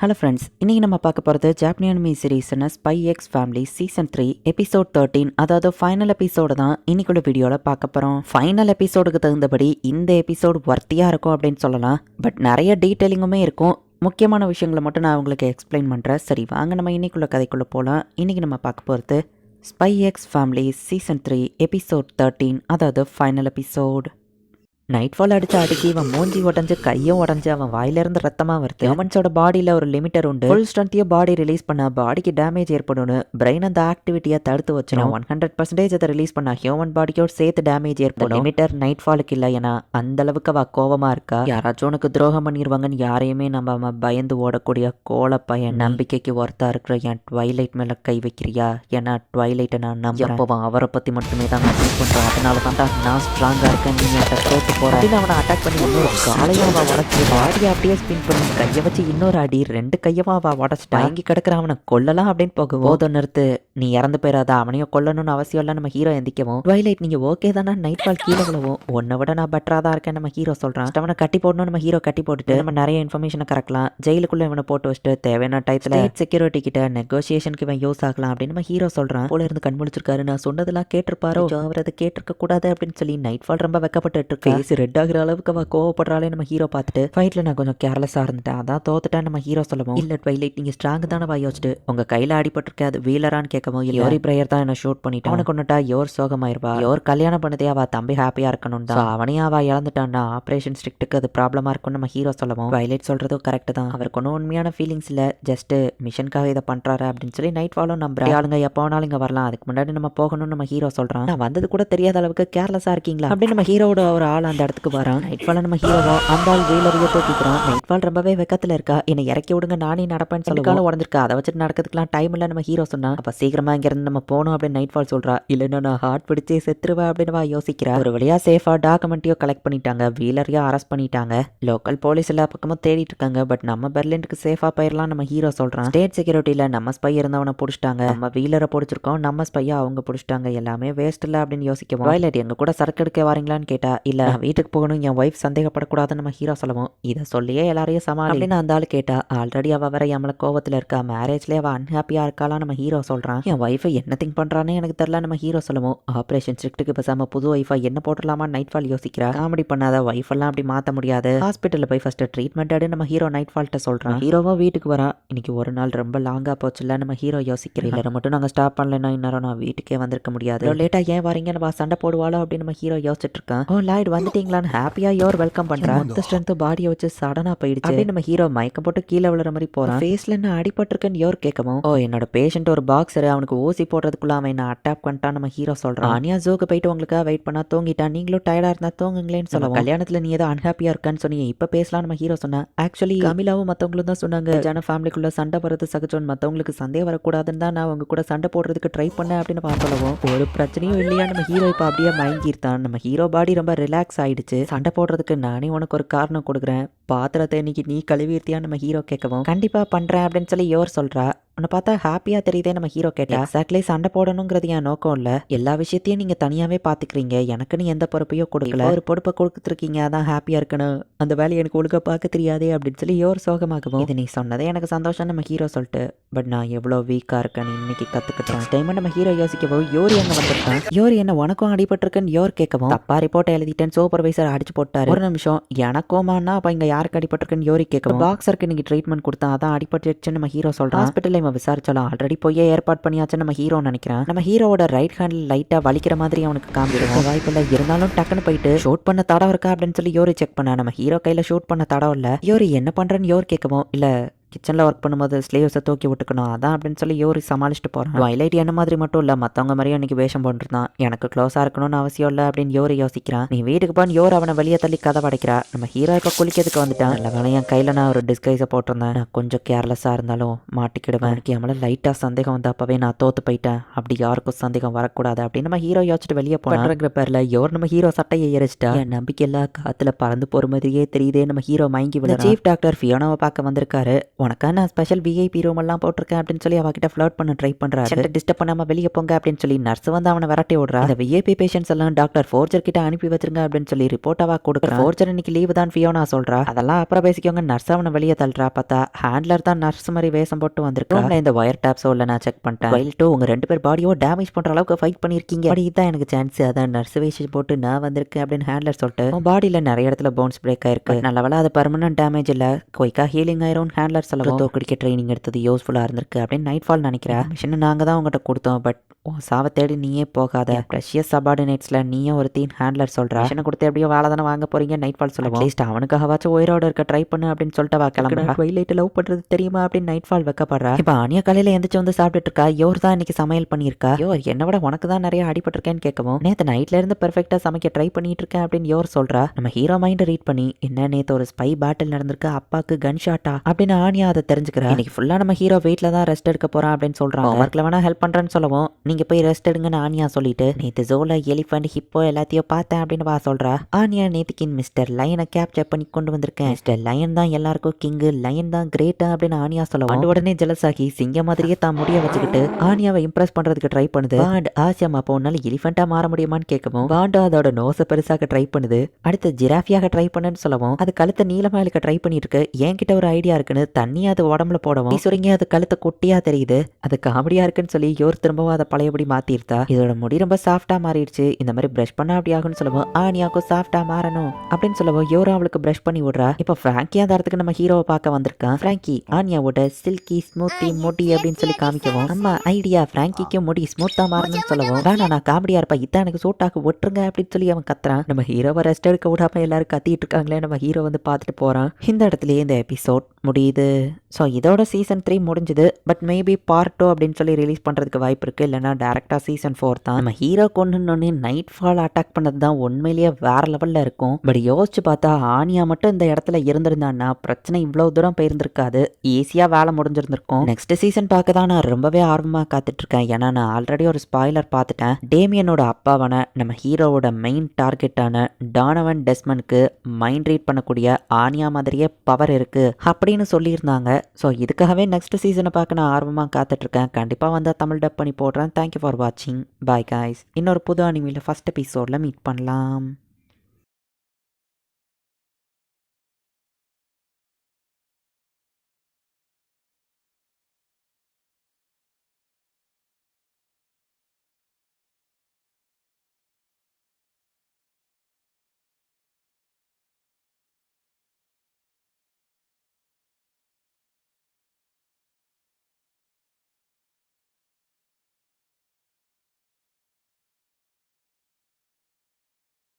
Hello friends இன்றைக்கி நம்ம பார்க்க போகிறது ஜாப்பனியன்மி சீரீஸ்னு spy x family season three episode thirteen அதாவது ஃபைனல் எபிசோடு தான் இன்னைக்குள்ள வீடியோவில் பார்க்க போகிறோம் ஃபைனல் எபிசோடுக்கு தகுந்தபடி இந்த எபிசோடு ஒர்த்தியாக இருக்கும் அப்படின்னு சொல்லலாம். பட் நிறைய டீட்டெயிலிங்குமே இருக்கும். முக்கியமான விஷயங்களை மட்டும் நான் உங்களுக்கு எக்ஸ்பிளைன் பண்ணுறேன் சரி வாங்க நம்ம இன்னைக்குள்ள கதைக்குள்ளே போகலாம் இன்றைக்கி நம்ம பார்க்க போகிறது spy x family season three episode thirteen அதாவது ஃபைனல் எபிசோட் நைட் ஃபால் அடிச்ச அடிக்கி இவன் மூஞ்சி உடஞ்சு கையும் உடஞ்சு அவன் வாயிலிருந்து ரத்தமா வருது. ஹியூமன்ஸோட பாடியில ஒரு லிமிட்டர் உண்டு. ஃபுல் ஸ்ட்ரென்த்தையும் பாடி ரிலீஸ் பண்ண பாடிக்கு டேமேஜ் ஏற்படும்னு பிரெயின் அந்த ஆக்டிவிட்டியை தடுத்து வச்சிடும். ஒன் ஹண்ட்ரட் பர்சன்டேஜ் அதை ரிலீஸ் பண்ணா ஹியூமன் பாடிக்கோட சேர்த்து டேமேஜ் ஏற்படும். லிமிட்டர் நைட் ஃபாலுக்கு இல்லை ஏன்னா அந்த அளவுக்கு அவ கோவமா இருக்கா? யாராச்சும் உனக்கு துரோகம் பண்ணிடுவாங்கன்னு யாரையுமே நம்ம பயந்து ஓடக்கூடிய கோல பையன் நம்பிக்கைக்கு ஒர்த்தா இருக்கிற என் ட்வைலைட் மேல கை வைக்கிறியா? ஏன்னா ட்வைலைட்டை நான் எப்பவும் அவரை பத்தி மட்டுமே தான் நான் பண்றேன் அதனால தான் நான் ஸ்ட்ராங்கா இருக்கேன் நீ அப்படின்னு அவனை அட்டாக் பண்ணி இன்னொரு காலையும் அவ உடச்சு பாடியை அப்படியே ஸ்பின் பண்ணி கையை வச்சு இன்னொரு அடி ரெண்டு கையமா அவ உடச்சிட்டா? வாங்கி கிடக்குற அவனை கொல்லலாம் அப்படின்னு போக போதும் நிறுத்து. நீ இறந்து போயிடாத. அவனையும் கொல்லணும்னு அவசியம் இல்லை. நம்ம ஹீரோ எந்திக்கவும் ட்வைலைட் நீங்க ஓகே தானே? நைட் ஃபால் கீழே விழவும். உன்னை விட நான் பெட்டரா தான் இருக்கேன் நம்ம ஹீரோ சொல்றான். அவனை கட்டி போடணும் நம்ம ஹீரோ கட்டி போட்டுட்டு நம்ம நிறைய இன்ஃபர்மேஷனை கறக்கலாம். ஜெயிலுக்குள்ள இவனை போட்டு வச்சுட்டு தேவையான டயத்துல செக்யூரிட்டி கிட்ட நெகோசியேஷனுக்கு இவன் யூஸ் ஆகலாம் அப்படின்னு நம்ம ஹீரோ சொல்றான். போல இருந்து கண் முழிச்சிருக்காரு நான் சொன்னதெல்லாம் கேட்டிருப்பாரோ? அவர் அதை கேட்டிருக்க கூடாது அப்படின்னு சொல்லி நைட் ஃபால் ரொம்ப வெக்கப்பட்டு இருக்கு? ஃபேஸ் ரெட் ஆகுற அளவுக்கு அவ கோவப்படுறாளே நம்ம ஹீரோ பார்த்துட்டு ஃபைட்ல நான் கொஞ்சம் கேர்லெஸ்ஸா இருந்துட்டேன். அதான் தோத்துட்டேன் நம்ம ஹீரோ சொல்லவும். இல்ல ட்வைலைட் நீங்க ஸ்ட்ராங் தானே வாய் வச்சுட்டு உங்க கையில அடிபட்டிருக்க அது வீலரான்னு கேட்கவும் இல்ல. யோரி பிரேயர் தான் என்ன ஷூட் பண்ணிட்டு அவனை கொண்டுட்டா யோர் சோகமாயிருவா. யோர் கல்யாணம் பண்ணதே அவ தம்பி ஹாப்பியா இருக்கணும் தான். அவனையும் அவ இழந்துட்டான்னா ஆபரேஷன் ஸ்ட்ரிக்ட்டுக்கு அது ப்ராப்ளமா இருக்கும் நம்ம ஹீரோ சொல்லவும். ட்வைலைட் சொல்றதும் கரெக்ட் தான். அவருக்கு ஒன்றும் உண்மையான ஃபீலிங்ஸ் இல்ல. ஜஸ்ட் மிஷனுக்காக இதை பண்றாரு அப்படின்னு சொல்லி நைட் ஃபாலும் நம்புறேன் ஆளுங்க எப்போ வேணாலும் இங்க வரலாம். அதுக்கு முன்னாடி நம்ம போகணும்னு நம்ம ஹீரோ சொல்றான். நான் வந்தது கூட தெரியாத அளவுக்கு கேர்லெஸ்ஸா இருக்கீங்களா? அப்படின்னு நம்ம ஹீரோட ஒரு ஆள் அந்த இடத்துக்கு வரான். நைட் ஃபால நம்ம ஹீரோவோ அந்த ஆள் வீலரையோ தூக்கிக்கிறான். நைட் ஃபால் ரொம்பவே வெக்கத்துல இருக்கா. என்னை இறக்கி விடுங்க நானே நடப்பேன்னு சொல்லி காலம் உடஞ்சிருக்கா? அதை வச்சுட்டு நடக்கிறதுக்குலாம் டைம் இல்லை நம்ம ஹீரோ சொன்னா. அப்ப சீக்கிரமா இங்க இருந்து நம்ம போகணும் அப்படின்னு நைட் ஃபால் சொல்றா. இல்லைன்னா நான் ஹார்ட் பிடிச்சி செத்துருவேன் அப்படின்னு வா யோசிக்கிறா. ஒரு வழியா சேஃபா டாக்குமெண்ட்டையோ கலெக்ட் பண்ணிட்டாங்க. வீலரையோ அரெஸ்ட் பண்ணிட்டாங்க. லோக்கல் போலீஸ் எல்லா பக்கமும் தேடிட்டு இருக்காங்க. பட் நம்ம பெர்லினுக்கு சேஃபா போயிடலாம் நம்ம ஹீரோ சொல்றான். ஸ்டேட் செக்யூரிட்டியில நம்ம ஸ்பை இருந்தவனை பிடிச்சிட்டாங்க. நம்ம வீலரை பிடிச்சிருக்கோம். நம்ம ஸ்பையா அவங்க பிடிச்சிட்டாங்க. எல்லாமே வேஸ்ட் இல்ல அப்படின்னு யோசிக்கவும். வயலட் எங்க கூட சரக்கு எடுக்க வரீங்களான்னு கேட்டா இல்ல. நான் வீட்டுக்கு போகணும் என் ஒய்ஃப் சந்தேகப்படக்கூடாதுன்னு நம்ம ஹீரோ சொல்லவும். இதை சொல்லியே எல்லாரையும் சமாளி அப்படின்னு அந்த ஆளு கேட்டா ஆல்ரெடி அவ வர எம்மள கோவத்துல இருக்கா? மேரேஜ்லயே அவ அன்ஹாப்பியா இருக்காளாம் நம்ம ஹீரோ சொல்றான். என் ஒய்ஃப் என்ன திங்க் பண்றானே எனக்கு தெரியல நம்ம ஹீரோ சொல்லவும். ஆபரேஷன் ஸ்ட்ரிக்ட்டுக்கு பேசாம புது ஒய்ஃபா என்ன போட்டுடலாமா நைட் ஃபால் யோசிக்கிறா. காமெடி பண்ணாத ஒய்ஃப் எல்லாம் அப்படி மாத்த முடியாது. ஹாஸ்பிட்டல்ல போய் ஃபர்ஸ்ட் ட்ரீட்மெண்ட் எடு நம்ம ஹீரோ நைட் ஃபால்ட்ட சொல்றான். ஹீரோவும் வீட்டுக்கு வரான் இன்னைக்கு ஒரு நாள் ரொம்ப லாங்கா போச்சுல்ல நம்ம ஹீரோ யோசிக்கிறேன் இல்ல மட்டும் நாங்க ஸ்டாப் பண்ணலன்னா இந்நேரம் நான் வீட்டுக்கே வந்திருக்க முடியாது. லேட்டா ஏன் வரீங்க நம்ம சண்டை போடுவாளோ அப்படின்னு நம்ம ஹீரோ யோசிச்சுட்டு இருக்கான். ஓ லாய்ட் வந்துட்டீங்களான்னு ஹாப்பியா யோர் வெல்கம் பண்றான் மொத்த ஸ்ட்ரென்த் பாடியை வச்சு சடனா போயிடுச்சு. நம்ம ஹீரோ மயக்கம் போட்டு கீழே விழுற மாதிரி போறான். ஃபேஸ்ல என்ன அடிபட்டிருக்குன்னு யோர் கேட்கவும். ஓ என்னோட பேஷண்ட் ஒரு பாக்ஸர் அவனுக்கு ஊசி போடுறதுக்குள்ள அவன் என்ன அட்டாக் பண்ணிட்டான் நம்ம ஹீரோ சொல்றான். ஆனியா ஜோக்கு போயிட்டு உங்களுக்காக வெயிட் பண்ணா தூங்கிட்டான் நீங்களும் டயர்டா இருந்தா தூங்குங்களேன்னு சொல்லுவோம். கல்யாணத்துல நீ ஏதோ அன்ஹாப்பியா இருக்கான்னு சொன்னீங்க இப்ப பேசலாம் நம்ம ஹீரோ சொன்னா. ஆக்சுவலி கமிலாவும் மத்தவங்களும் தான் சொன்னாங்க. ஜன ஃபேமிலிக்குள்ள சண்டை வர்றது சகஜம் மத்தவங்களுக்கு சந்தேகம் வரக்கூடாதுன்னு தான் நான் உங்க கூட சண்டை போடுறதுக்கு ட்ரை பண்ணேன் அப்படின்னு பார்க்கலாம் ஒரு பிரச்சனையும் இல்லையா நம்ம ஹீரோ இப்ப அப்படியே மயங்கிருத்தான் நம்ம ஹீரோ பாடி ரொம்ப ரிலாக்ஸ் ஆயிடுச்சு. சண்டை போடுறதுக்கு நானே உனக்கு ஒரு காரணம் கொடுக்குறேன். பாத்திரத்தை இன்னைக்கு நீ கழுவிருத்தியா? நம்ம ஹீரோ கேட்கவும் கண்டிப்பா பண்றேன் அப்படின்னு சொல்லி யோர் சொல்றா. உன்னை பார்த்தா ஹாப்பியா தெரியுதே நம்ம ஹீரோ கேட்டா. எக்ஸாக்ட்லி சண்டை போடணுங்கிறது என் நோக்கம் இல்ல. எல்லா விஷயத்தையும் நீங்க தனியாவே பாத்துக்கிறீங்க. எனக்குன்னு எந்த பொறுப்பையோ கொடுக்கல. ஒரு பொறுப்பை கொடுத்துருக்கீங்க அதான் ஹாப்பியா இருக்கணும். அந்த வேலையை எனக்கு ஒழுங்கா பார்க்க தெரியாதே அப்படின்னு சொல்லி யோர் சோகமாகவும் இது நீ சொன்னதே எனக்கு சந்தோஷம் நம்ம ஹீரோ சொல்லிட்டு. பட் நான் எவ்வளோ வீக்கா இருக்கேன்னு இன்னைக்கு கத்துக்கிட்டேன் டைம் நம்ம ஹீரோ யோசிக்கவும் யோரி அங்க வந்திருக்கான். யோரி என்ன உனக்கும் அடிபட்டிருக்குன்னு யோர் கேட்கவும் தப்பா ரிப்போர்ட் எழுதிட்டேன் சூப்பர்வைசர் அடிச்சு போட்டாரு. ஒரு நிமிஷம் எனக்கோமானா அப்ப இங்க யாருக்கு அடிபட்டிருக்குன்னு யோரி கேட்கவும் பாக்ஸருக்கு இன்னைக்கு ட்ரீட்மெண்ட் கொடுத்தா அதான் அடிபட்டுச்சுன்னு நம்ம ஹீரோ சொல்றான். ஹாஸ்பிட்டல்ல இவன் விசாரிச்சாலும் ஆல்ரெடி போய் ஏற்பாடு பண்ணியாச்சு நம்ம ஹீரோ நினைக்கிறேன். நம்ம ஹீரோவோட ரைட் ஹேண்டில் லைட்டா வலிக்கிற மாதிரி அவனுக்கு காமிச்சிருக்கும். வாய்ப்பில்ல இருந்தாலும் டக்குன்னு போயிட்டு ஷூட் பண்ண தடம் இருக்கா? அப்படின்னு சொல்லி யோரி செக் பண்ண. நம்ம ஹீரோ கையில ஷூட் பண்ண தடம் இல்ல. யோரி என்ன பண்றேன்னு யோர் கேட்கவும் இல்ல கிச்சனில் ஒர்க் பண்ணும்போது ஸ்லீவ்ஸை தூக்கி விட்டுக்கணும் அதான் அப்படின்னு சொல்லி யோரி சமாளிச்சுட்டு போகிறான் ட்வைலைட் என்ன மாதிரி மட்டும் இல்லை மற்றவங்க மாதிரியும் இன்னைக்கு வேஷம் போட்டுருந்தான். எனக்கு க்ளோஸாக இருக்கணும்னு அவசியம் இல்லை அப்படின்னு யோரி யோசிக்கிறான். நீ வீட்டுக்கு போன்னு யோர் அவனை வெளியே தள்ளி கதை படைக்கிறா நம்ம ஹீரோ இப்போ குளிக்கிறதுக்கு வந்துட்டான். நல்ல வேலை என் கையில் நான் ஒரு டிஸ்கைஸை போட்டிருந்தேன். நான் கொஞ்சம் கேர்லெஸ்ஸாக இருந்தாலும் மாட்டிக்கிடுவேன். எனக்கு என் மேலே லைட்டாக சந்தேகம் வந்து அப்போவே நான் தோத்து போயிட்டேன். அப்படி யாருக்கும் சந்தேகம் வரக்கூடாது அப்படின்னு நம்ம ஹீரோ யோசிச்சுட்டு வெளியே போனாங்கிற பேரில் யோர் நம்ம ஹீரோ சட்டையை எரிச்சிட்டா? என் நம்பிக்கை எல்லாம் காற்றுல பறந்து போகிற மாதிரியே தெரியுதே நம்ம ஹீரோ மயங்கி விட சீஃப் டாக்டர் ஃபியோனாவை பார்க்க வந்திருக்காரு. உனக்கா நான் ஸ்பெஷல் விஐபி ரூம் எல்லாம் போட்டிருக்கேன் அப்படின்னு சொல்லி அவகிட்ட ஃப்ளர்ட் பண்ண ட்ரை பண்றாரு. டிஸ்டர்ப் பண்ணாம வெளியே போங்க அப்படின்னு சொல்லி நர்ஸ் வந்து அவனை விரட்டி விடுறா. இந்த விஐபி பேஷன்ஸ் எல்லாம் டாக்டர் ஃபோர்ஜர் கிட்ட அனுப்பி வச்சிருங்க அப்படின்னு சொல்லி ரிப்போர்ட்டாவா கொடுக்குற. ஃபோர்ஜர் இன்னைக்கு லீவு தான் ஃபியோனா சொல்றா. அதெல்லாம் அப்புறம் பேசிக்கோங்க நர்ஸ் அவனை வெளியே தள்ளுறா. பார்த்தா ஹேண்ட்லர் தான் நர்ஸ் மாதிரி வேஷம் போட்டு வந்திருக்காங்க இந்த ஒயர் டேப்ஸோ இல்லை நான் செக் பண்ணிட்டேன். வைல் டூ உங்க ரெண்டு பேர் பாடியோ டேமேஜ் பண்ற அளவுக்கு ஃபைட் பண்ணிருக்கீங்க பட் இதுதான் எனக்கு சான்ஸ் அதான் நர்ஸ் வேஷம் போட்டு நான் வந்திருக்கேன் அப்படின்னு ஹேண்ட்லர் சொல்லிட்டு பாடியில நிறைய இடத்துல போன்ஸ் பிரேக் ஆயிருக்கு. நல்ல வேலை அது பர்மனன்ட் டேமேஜ் இல்ல. குயிக்கா ஹீலிங் ஆயிரும் ஹேண்ட்லர் சொல்லவும் தோக்கடிக்க ட்ரைனிங் எடுத்தது யூஸ்ஃபுல்லா இருந்திருக்கு அப்படின்னு நைட் ஃபால் நினைக்கிறேன் மிஷின் நாங்க தான் உங்ககிட்ட கொடுத்தோம் பட் உன் சாவை தேடி நீயே போகாத. ப்ரெஷியஸ் சபார்டினேட்ஸ்ல நீயும் ஒரு தீன் ஹேண்ட்லர் சொல்றா. மிஷனை கொடுத்து எப்படியோ வேலை தானே வாங்க போறீங்க நைட் ஃபால் சொல்லுவோம் அட்லீஸ்ட் அவனுக்காகவாச்சும் உயிரோட இருக்க ட்ரை பண்ணு அப்படின்னு சொல்லிட்டு வா கிளம்புறா. ட்வைலைட் லவ் பண்றது தெரியுமா அப்படின்னு நைட் ஃபால் வைக்கப்படுறா. இப்போ அனியா காலையில எந்திரிச்சு வந்து சாப்பிட்டுட்டு இருக்கா யோர் தான் இன்னைக்கு சமையல் பண்ணியிருக்கா. யோ என்னை விட உனக்கு தான் நிறைய அடிபட்டிருக்கேன்னு கேட்கவும். நேத்து நைட்ல இருந்து பெர்ஃபெக்டா சமைக்க ட்ரை பண்ணிட்டு இருக்கேன் அப்படின்னு யோர் சொல்றா. நம்ம ஹீரோ மைண்ட் ரீட் பண்ணி என்ன நேத்து ஒரு ஸ்பை பேட்டில் நடந்திருக்கு அப்பாக்கு கன் ஷாட்டா அப்படின்னு ஆனியா அதை தெரிஞ்சுக்கிறா? இன்னைக்கு ஃபுல்லா நம்ம ஹீரோ வீட்ல தான் ரெஸ்ட் எடுக்க போறான் அப்படின்னு சொல்றான் ஒர்க்ல வேணா ஹெல்ப் பண்றேன்னு சொல்லவும் நீங்க போய் ரெஸ்ட் எடுங்கன்னு ஆனியா சொல்லிட்டு நேத்து ஜோல எலிஃபண்ட் ஹிப்போ எல்லாத்தையும் பார்த்தேன் அப்படின்னு வா சொல்றா. ஆனியா நேத்துக்கு மிஸ்டர் லயனை கேப்சர் பண்ணி கொண்டு வந்திருக்கேன். மிஸ்டர் லயன் தான் எல்லாருக்கும் கிங்கு லயன் தான் கிரேட்டா அப்படின்னு ஆனியா சொல்லுவோம் அந்த உடனே ஜெலஸ் ஆகி சிங்க மாதிரியே தான் முடிய வச்சுக்கிட்டு ஆனியாவை இம்ப்ரெஸ் பண்றதுக்கு ட்ரை பண்ணுது. பாண்ட் ஆசியம் அப்போ உன்னால எலிஃபெண்டா மாற முடியுமான்னு கேட்கவும் பாண்டு அதோட நோசை பெருசாக ட்ரை பண்ணுது. அடுத்து ஜிராஃபியாக ட்ரை பண்ணுன்னு சொல்லவும் அது கழுத்தை நீளமா இழுக்க ட்ரை பண்ணிட்டு இருக்கு என்கிட்ட ஒரு ஐடியா இருக்குன்னு தண்ணி அது உடம்புல போடவும் சுருங்கி அது கழுத்தை குட்டியா தெரியுது. அது காமெடியா இருக்குன்னு சொல்லி யோர் திரும்பவும் அதை பழையபடி மாத்திருத்தா. இதோட முடி ரொம்ப சாஃப்டா மாறிடுச்சு. இந்த மாதிரி பிரஷ் பண்ணா அப்படி ஆகும்னு சொல்லவும் ஆனியாக்கும் சாஃப்டா மாறணும் அப்படின்னு சொல்லவும் யோரா அவளுக்கு பிரஷ் பண்ணி விடுறா. இப்போ ஃப்ராங்கி அந்த இடத்துக்கு நம்ம ஹீரோவை பார்க்க வந்திருக்கான். ஃப்ராங்கி ஆனியாவோட சில்கி ஸ்மூத்தி முடி அப்படின்னு சொல்லி காமிக்கவும் அம்மா ஐடியா ஃப்ராங்கிக்கு முடி ஸ்மூத்தா மாறணும்னு சொல்லவும் வேணா நான் காமெடியா இருப்பா இதான் எனக்கு சூட்டாக்கு ஒட்டுருங்க அப்படின்னு சொல்லி அவன் கத்துறான். நம்ம ஹீரோவை ரெஸ்ட் எடுக்க விடாம எல்லாரும் கத்திட்டு இருக்காங்களே நம்ம ஹீரோ வந்து பார்த்துட்டு போறான். இந்த இடத்துலயே இந்த எபிசோட் முடியுது. ஸோ இதோட சீசன் த்ரீ முடிஞ்சுது. பட் மேபி பார்ட் டூ அப்படின்னு சொல்லி ரிலீஸ் பண்ணுறதுக்கு வாய்ப்பு இருக்குது இல்லைனா டேரெக்டாக சீசன் ஃபோர் தான். நம்ம ஹீரோ கொண்டுனோடனே நைட் ஃபால் அட்டாக் பண்ணது தான் உண்மையிலேயே வேற லெவலில் இருக்கும். பட் யோசிச்சு பார்த்தா ஆனியா மட்டும் இந்த இடத்துல இருந்திருந்தான்னா பிரச்சனை இவ்வளோ தூரம் போயிருந்திருக்காது. ஈஸியாக வேலை முடிஞ்சிருந்திருக்கும். நெக்ஸ்ட் சீசன் பார்க்க தான் நான் ரொம்பவே ஆர்வமாக காத்துட்ருக்கேன். ஏன்னா நான் ஆல்ரெடி ஒரு ஸ்பாய்லர் பார்த்துட்டேன். டேமியனோட அப்பாவான நம்ம ஹீரோவோட மெயின் டார்கெட்டான டானவன் டெஸ்மனுக்கு மைண்ட் ரீட் பண்ணக்கூடிய ஆனியா மாதிரியே பவர் இருக்கு. அப்படின்னு சொல்லியிருந்தாங்க. ஸோ இதுக்காகவே நெக்ஸ்ட் சீசனை பார்க்க நான் ஆர்வமாக காத்துட்ருக்கேன். கண்டிப்பாக வந்தால் தமிழ் டப் பண்ணி போடுறேன். தேங்க்யூ ஃபார் வாட்சிங் பாய் காய்ஸ் இன்னொரு புது அனிமையில் ஃபஸ்ட் எபிசோடில் மீட் பண்ணலாம்.